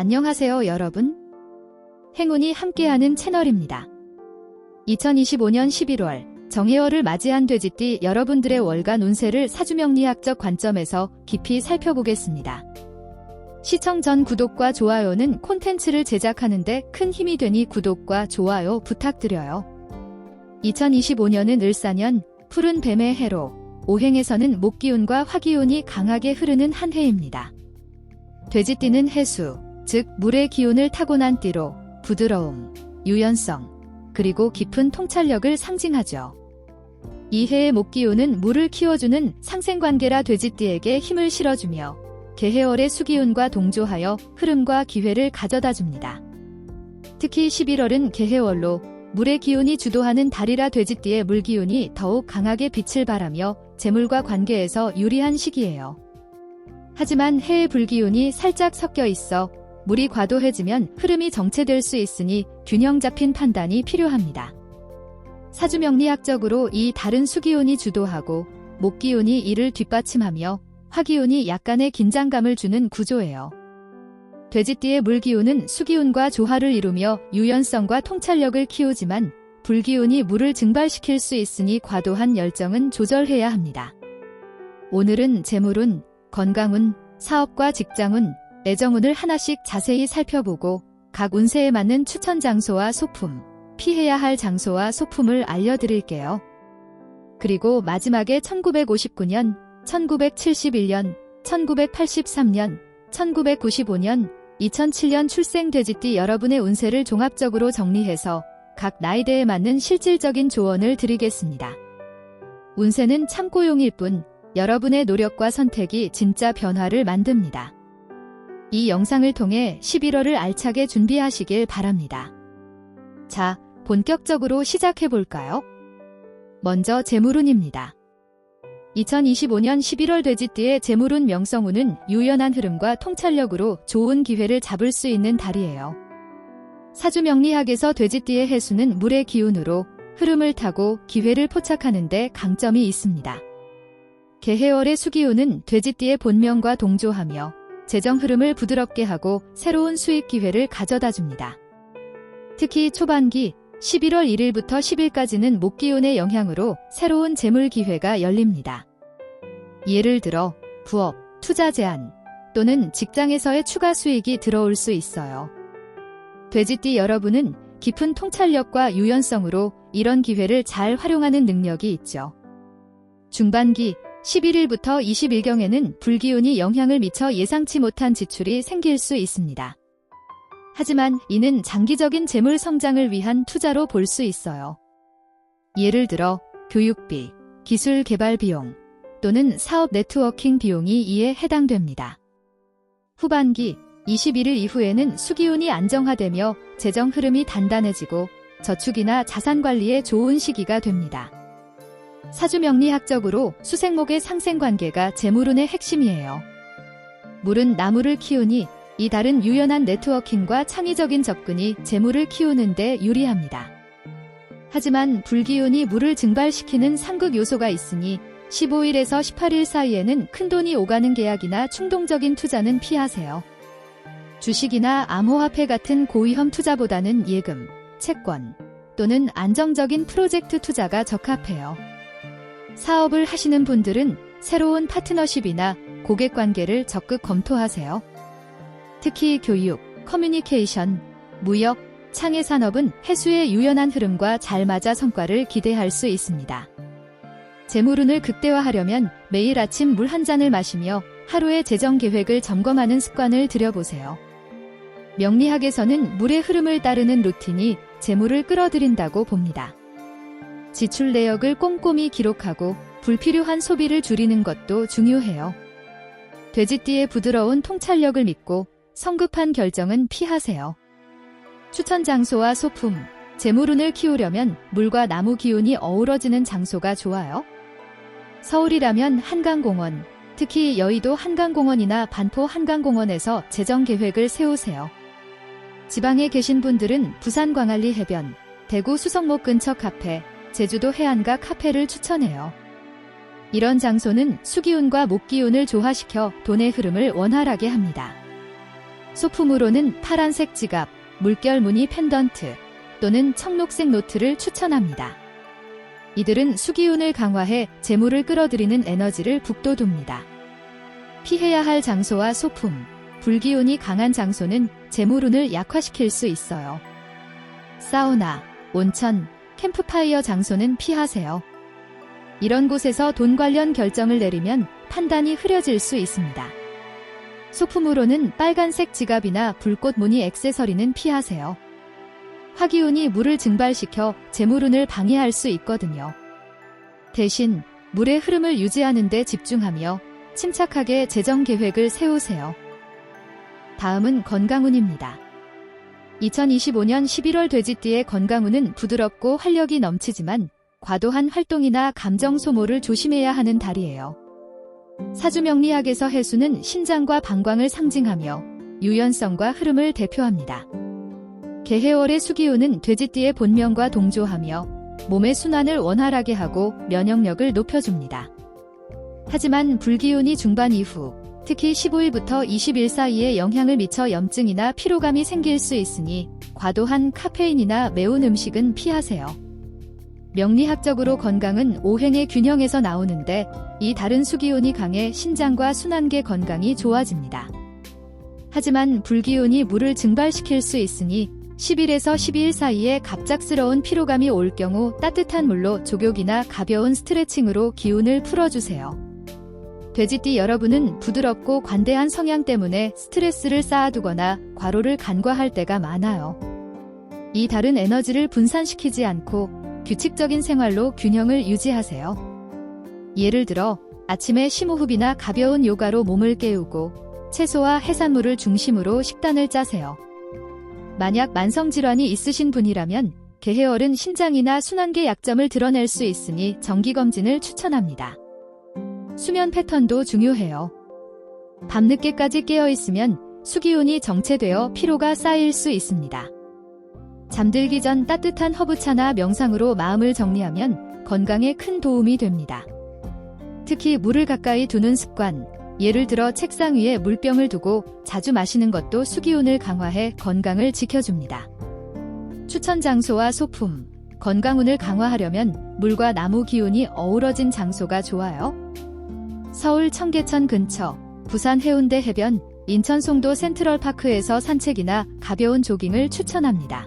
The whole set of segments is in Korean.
안녕하세요, 여러분. 행운이 함께하는 채널입니다. 2025년 11월 정해월을 맞이한 돼지띠 여러분들의 월간 운세를 사주명리학적 관점에서 깊이 살펴보겠습니다. 시청 전 구독과 좋아요는 콘텐츠를 제작하는데 큰 힘이 되니 구독과 좋아요 부탁드려요. 2025년은 을사년 푸른 뱀의 해로 오행에서는 목기운과 화기운이 강하게 흐르는 한 해입니다. 돼지띠는 해수, 즉 물의 기운을 타고난 띠로 부드러움, 유연성, 그리고 깊은 통찰력을 상징하죠. 이 해의 목기운은 물을 키워주는 상생관계라 돼지띠에게 힘을 실어주며 개해월의 수기운과 동조하여 흐름과 기회를 가져다 줍니다. 특히 11월은 개해월로 물의 기운이 주도하는 달이라 돼지띠의 물기운이 더욱 강하게 빛을 발하며 재물과 관계에서 유리한 시기예요. 하지만 해의 불기운이 살짝 섞여 있어 물이 과도해지면 흐름이 정체될 수 있으니 균형 잡힌 판단이 필요합니다. 사주명리학적으로 이 다른 수기운이 주도하고 목기운이 이를 뒷받침하며 화기운이 약간의 긴장감을 주는 구조예요. 돼지띠의 물기운은 수기운과 조화를 이루며 유연성과 통찰력을 키우지만 불기운이 물을 증발시킬 수 있으니 과도한 열정은 조절해야 합니다. 오늘은 재물운, 건강운, 사업과 직장운, 애정운을 하나씩 자세히 살펴보고 각 운세에 맞는 추천 장소와 소품, 피해야 할 장소와 소품을 알려드릴게요. 그리고 마지막에 1959년, 1971년, 1983년, 1995년, 2007년 출생 돼지띠 여러분의 운세를 종합적으로 정리해서 각 나이대에 맞는 실질적인 조언을 드리겠습니다. 운세는 참고용일 뿐 여러분의 노력과 선택이 진짜 변화를 만듭니다. 이 영상을 통해 11월을 알차게 준비하시길 바랍니다. 자, 본격적으로 시작해 볼까요? 먼저 재물운입니다. 2025년 11월 돼지띠의 재물운 명성운은 유연한 흐름과 통찰력으로 좋은 기회를 잡을 수 있는 달이에요. 사주명리학에서 돼지띠의 해수는 물의 기운으로 흐름을 타고 기회를 포착하는 데 강점이 있습니다. 개해월의 수기운은 돼지띠의 본명과 동조하며 재정 흐름을 부드럽게 하고 새로운 수익 기회를 가져다 줍니다. 특히 초반기 11월 1일부터 10일까지는 목기운의 영향으로 새로운 재물 기회가 열립니다. 예를 들어 부업, 투자 제한 또는 직장에서의 추가 수익이 들어올 수 있어요. 돼지띠 여러분은 깊은 통찰력과 유연성으로 이런 기회를 잘 활용하는 능력이 있죠. 중반기 11일부터 20일경에는 불기운이 영향을 미쳐 예상치 못한 지출이 생길 수 있습니다. 하지만 이는 장기적인 재물 성장을 위한 투자로 볼 수 있어요. 예를 들어 교육비, 기술 개발 비용 또는 사업 네트워킹 비용이 이에 해당됩니다. 후반기 21일 이후에는 수기운이 안정화되며 재정 흐름이 단단해지고 저축이나 자산 관리에 좋은 시기가 됩니다. 사주명리학적으로 수생목의 상생관계가 재물운의 핵심이에요. 물은 나무를 키우니 이 달은 유연한 네트워킹과 창의적인 접근이 재물을 키우는데 유리합니다. 하지만 불기운이 물을 증발시키는 상극 요소가 있으니 15일에서 18일 사이에는 큰돈이 오가는 계약이나 충동적인 투자는 피하세요. 주식이나 암호화폐 같은 고위험 투자보다는 예금, 채권 또는 안정적인 프로젝트 투자가 적합해요. 사업을 하시는 분들은 새로운 파트너십이나 고객 관계를 적극 검토하세요. 특히 교육, 커뮤니케이션, 무역, 창의 산업은 해수의 유연한 흐름과 잘 맞아 성과를 기대할 수 있습니다. 재물운을 극대화하려면 매일 아침 물 한 잔을 마시며 하루의 재정 계획을 점검하는 습관을 들여보세요. 명리학에서는 물의 흐름을 따르는 루틴이 재물을 끌어들인다고 봅니다. 지출 내역을 꼼꼼히 기록하고 불필요한 소비를 줄이는 것도 중요해요. 돼지띠의 부드러운 통찰력을 믿고 성급한 결정은 피하세요. 추천 장소와 소품, 재물운을 키우려면 물과 나무 기운이 어우러지는 장소가 좋아요. 서울이라면 한강공원, 특히 여의도 한강공원이나 반포 한강공원에서 재정 계획을 세우세요. 지방에 계신 분들은 부산 광안리 해변, 대구 수성목 근처 카페, 제주도 해안가 카페를 추천해요. 이런 장소는 수기운과 목기운을 조화시켜 돈의 흐름을 원활하게 합니다. 소품으로는 파란색 지갑, 물결 무늬 펜던트 또는 청록색 노트를 추천합니다. 이들은 수기운을 강화해 재물을 끌어들이는 에너지를 북돋웁니다. 피해야 할 장소와 소품, 불기운이 강한 장소는 재물운을 약화시킬 수 있어요. 사우나, 온천, 캠프파이어 장소는 피하세요. 이런 곳에서 돈 관련 결정을 내리면 판단이 흐려질 수 있습니다. 소품으로는 빨간색 지갑이나 불꽃 무늬 액세서리는 피하세요. 화기운이 물을 증발시켜 재물운을 방해할 수 있거든요. 대신 물의 흐름을 유지하는 데 집중하며 침착하게 재정 계획을 세우세요. 다음은 건강운입니다. 2025년 11월 돼지띠의 건강운은 부드럽고 활력이 넘치지만 과도한 활동이나 감정 소모를 조심해야 하는 달이에요. 사주명리학에서 해수는 신장과 방광을 상징하며 유연성과 흐름을 대표합니다. 개해월의 수기운은 돼지띠의 본명과 동조하며 몸의 순환을 원활하게 하고 면역력을 높여줍니다. 하지만 불기운이 중반 이후 특히 15일부터 20일 사이에 영향을 미쳐 염증이나 피로감이 생길 수 있으니 과도한 카페인이나 매운 음식은 피하세요. 명리학적으로 건강은 오행의 균형에서 나오는데 이 다른 수기운이 강해 신장과 순환계 건강이 좋아집니다. 하지만 불기운이 물을 증발시킬 수 있으니 10일에서 12일 사이에 갑작스러운 피로감이 올 경우 따뜻한 물로 조격이나 가벼운 스트레칭으로 기운을 풀어주세요. 돼지띠 여러분은 부드럽고 관대한 성향 때문에 스트레스를 쌓아두거나 과로를 간과할 때가 많아요. 이 다른 에너지를 분산시키지 않고 규칙적인 생활로 균형을 유지하세요. 예를 들어 아침에 심호흡이나 가벼운 요가로 몸을 깨우고 채소와 해산물을 중심으로 식단을 짜세요. 만약 만성질환이 있으신 분이라면 개해월은 신장이나 순환계 약점을 드러낼 수 있으니 정기검진을 추천합니다. 수면 패턴도 중요해요. 밤늦게까지 깨어있으면 수기운이 정체되어 피로가 쌓일 수 있습니다. 잠들기 전 따뜻한 허브차나 명상으로 마음을 정리하면 건강에 큰 도움이 됩니다. 특히 물을 가까이 두는 습관, 예를 들어 책상 위에 물병을 두고 자주 마시는 것도 수기운을 강화해 건강을 지켜줍니다. 추천 장소와 소품, 건강운을 강화하려면 물과 나무 기운이 어우러진 장소가 좋아요. 서울 청계천 근처, 부산 해운대 해변, 인천 송도 센트럴파크에서 산책이나 가벼운 조깅을 추천합니다.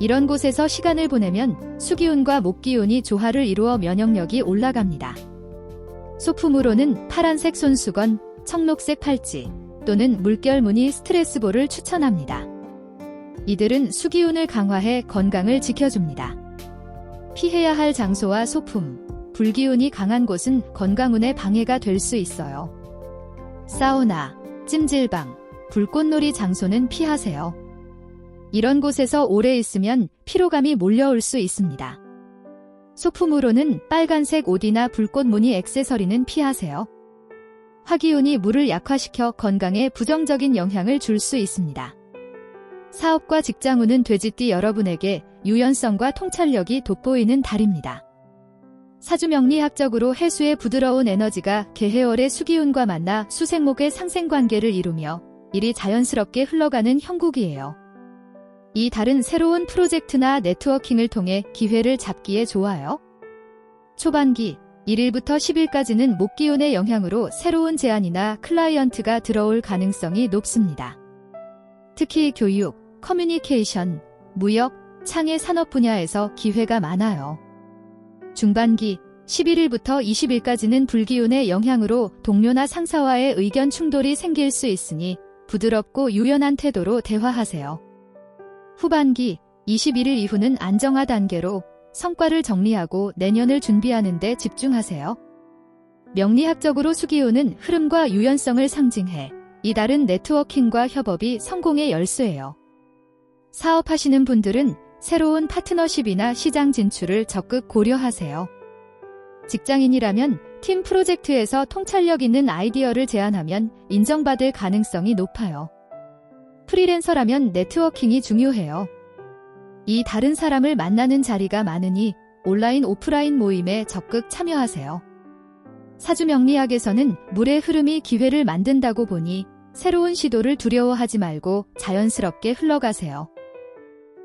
이런 곳에서 시간을 보내면 수기운과 목기운이 조화를 이루어 면역력이 올라갑니다. 소품으로는 파란색 손수건, 청록색 팔찌 또는 물결 무늬 스트레스볼을 추천합니다. 이들은 수기운을 강화해 건강을 지켜줍니다. 피해야 할 장소와 소품, 불기운이 강한 곳은 건강운에 방해가 될 수 있어요. 사우나, 찜질방, 불꽃놀이 장소는 피하세요. 이런 곳에서 오래 있으면 피로감이 몰려올 수 있습니다. 소품으로는 빨간색 옷이나 불꽃 무늬 액세서리는 피하세요. 화기운이 물을 약화시켜 건강에 부정적인 영향을 줄 수 있습니다. 사업과 직장운은 돼지띠 여러분에게 유연성과 통찰력이 돋보이는 달입니다. 사주명리학적으로 해수의 부드러운 에너지가 개해월의 수기운과 만나 수생목의 상생관계를 이루며 일이 자연스럽게 흘러가는 형국이에요. 이 달은 새로운 프로젝트나 네트워킹을 통해 기회를 잡기에 좋아요. 초반기 1일부터 10일까지는 목기운의 영향으로 새로운 제안이나 클라이언트가 들어올 가능성이 높습니다. 특히 교육, 커뮤니케이션, 무역, 창의 산업 분야에서 기회가 많아요. 중반기 11일부터 20일까지는 불기운의 영향으로 동료나 상사와의 의견 충돌이 생길 수 있으니 부드럽고 유연한 태도로 대화하세요. 후반기 21일 이후는 안정화 단계로 성과를 정리하고 내년을 준비하는 데 집중하세요. 명리학적으로 수기호는 흐름과 유연성을 상징해 이달은 네트워킹과 협업이 성공의 열쇠예요. 사업하시는 분들은 새로운 파트너십이나 시장 진출을 적극 고려하세요. 직장인이라면 팀 프로젝트에서 통찰력 있는 아이디어를 제안하면 인정받을 가능성이 높아요. 프리랜서라면 네트워킹이 중요해요. 이 다른 사람을 만나는 자리가 많으니 온라인 오프라인 모임에 적극 참여하세요. 사주명리학에서는 물의 흐름이 기회를 만든다고 보니 새로운 시도를 두려워하지 말고 자연스럽게 흘러가세요.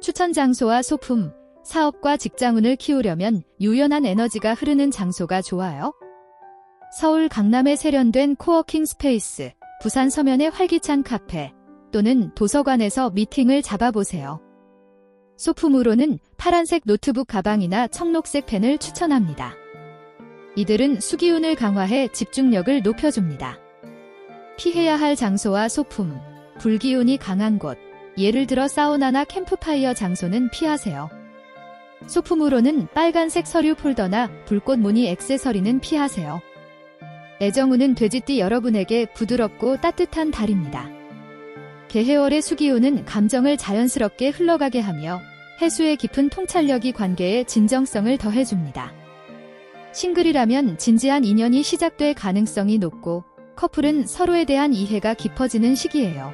추천 장소와 소품, 사업과 직장운을 키우려면 유연한 에너지가 흐르는 장소가 좋아요. 서울 강남에 세련된 코워킹 스페이스, 부산 서면의 활기찬 카페, 또는 도서관에서 미팅을 잡아보세요. 소품으로는 파란색 노트북 가방이나 청록색 펜을 추천합니다. 이들은 수기운을 강화해 집중력을 높여줍니다. 피해야 할 장소와 소품, 불기운이 강한 곳, 예를 들어 사우나나 캠프파이어 장소는 피하세요. 소품으로는 빨간색 서류 폴더나 불꽃 무늬 액세서리는 피하세요. 애정운은 돼지띠 여러분에게 부드럽고 따뜻한 달입니다. 개해월의 수기운은 감정을 자연스럽게 흘러가게 하며 해수의 깊은 통찰력이 관계에 진정성을 더해줍니다. 싱글이라면 진지한 인연이 시작될 가능성이 높고 커플은 서로에 대한 이해가 깊어지는 시기예요.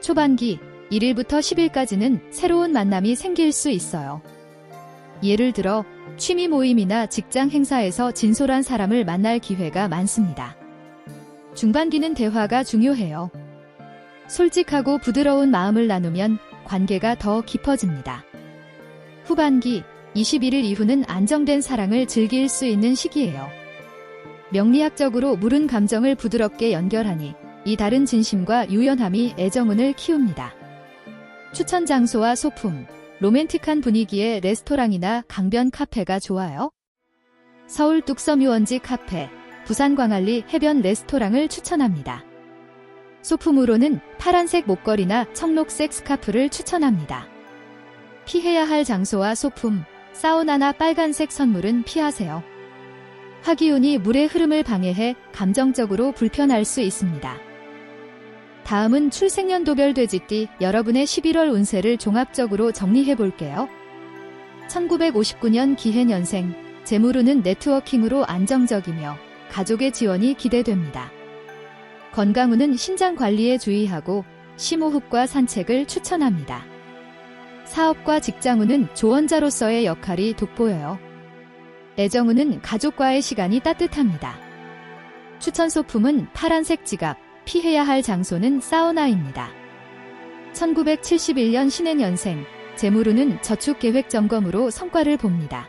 초반기 1일부터 10일까지는 새로운 만남이 생길 수 있어요. 예를 들어 취미 모임이나 직장 행사에서 진솔한 사람을 만날 기회가 많습니다. 중반기는 대화가 중요해요. 솔직하고 부드러운 마음을 나누면 관계가 더 깊어집니다. 후반기 21일 이후는 안정된 사랑을 즐길 수 있는 시기예요. 명리학적으로 물은 감정을 부드럽게 연결하니 이 다른 진심과 유연함이 애정운을 키웁니다. 추천 장소와 소품, 로맨틱한 분위기의 레스토랑이나 강변 카페가 좋아요. 서울 뚝섬 유원지 카페, 부산 광안리 해변 레스토랑을 추천합니다. 소품으로는 파란색 목걸이나 청록색 스카프를 추천합니다. 피해야 할 장소와 소품, 사우나나 빨간색 선물은 피하세요. 화기운이 물의 흐름을 방해해 감정적으로 불편할 수 있습니다. 다음은 출생연도별 돼지띠 여러분의 11월 운세를 종합적으로 정리해 볼게요. 1959년 기해년생, 재물운은 네트워킹으로 안정적이며 가족의 지원이 기대됩니다. 건강운은 신장 관리에 주의하고 심호흡과 산책을 추천합니다. 사업과 직장운은 조언자로서의 역할이 돋보여요. 애정운은 가족과의 시간이 따뜻합니다. 추천 소품은 파란색 지갑, 피해야 할 장소는 사우나입니다. 1971년 신해년생, 재물운은 저축계획 점검으로 성과를 봅니다.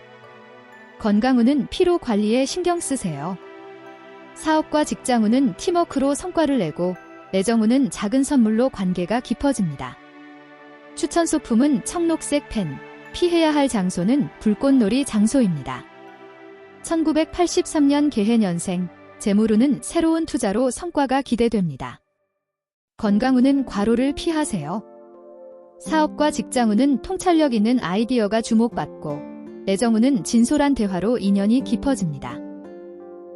건강운은 피로 관리에 신경 쓰세요. 사업과 직장운은 팀워크로 성과를 내고 애정운은 작은 선물로 관계가 깊어집니다. 추천 소품은 청록색 펜, 피해야 할 장소는 불꽃놀이 장소입니다. 1983년 개해년생, 재물운은 새로운 투자로 성과가 기대됩니다. 건강운은 과로를 피하세요. 사업과 직장운은 통찰력 있는 아이디어가 주목받고, 애정운은 진솔한 대화로 인연이 깊어집니다.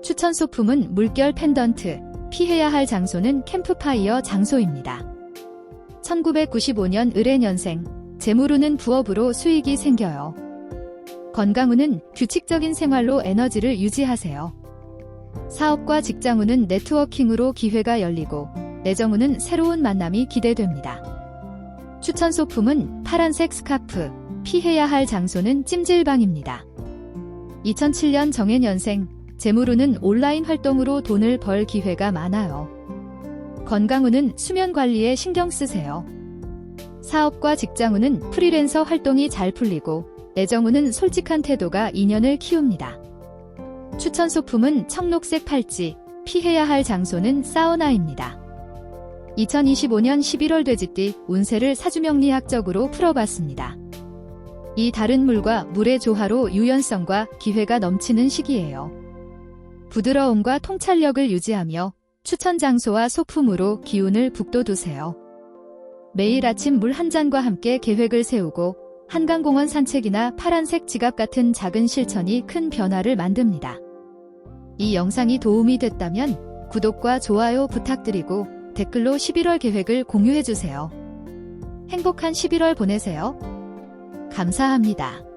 추천 소품은 물결 펜던트, 피해야 할 장소는 캠프파이어 장소입니다. 1995년 을해년생, 재물운은 부업으로 수익이 생겨요. 건강운은 규칙적인 생활로 에너지를 유지하세요. 사업과 직장운은 네트워킹으로 기회가 열리고, 애정운은 새로운 만남이 기대됩니다. 추천 소품은 파란색 스카프, 피해야 할 장소는 찜질방입니다. 2007년 정해년생, 재물운은 온라인 활동으로 돈을 벌 기회가 많아요. 건강운은 수면 관리에 신경 쓰세요. 사업과 직장운은 프리랜서 활동이 잘 풀리고 애정운은 솔직한 태도가 인연을 키웁니다. 추천 소품은 청록색 팔찌, 피해야 할 장소는 사우나입니다. 2025년 11월 돼지띠 운세를 사주명리학적으로 풀어봤습니다. 이 다른 물과 물의 조화로 유연성과 기회가 넘치는 시기예요. 부드러움과 통찰력을 유지하며 추천 장소와 소품으로 기운을 북돋우세요. 매일 아침 물 한 잔과 함께 계획을 세우고 한강공원 산책이나 파란색 지갑 같은 작은 실천이 큰 변화를 만듭니다. 이 영상이 도움이 됐다면 구독과 좋아요 부탁드리고 댓글로 11월 계획을 공유해주세요. 행복한 11월 보내세요. 감사합니다.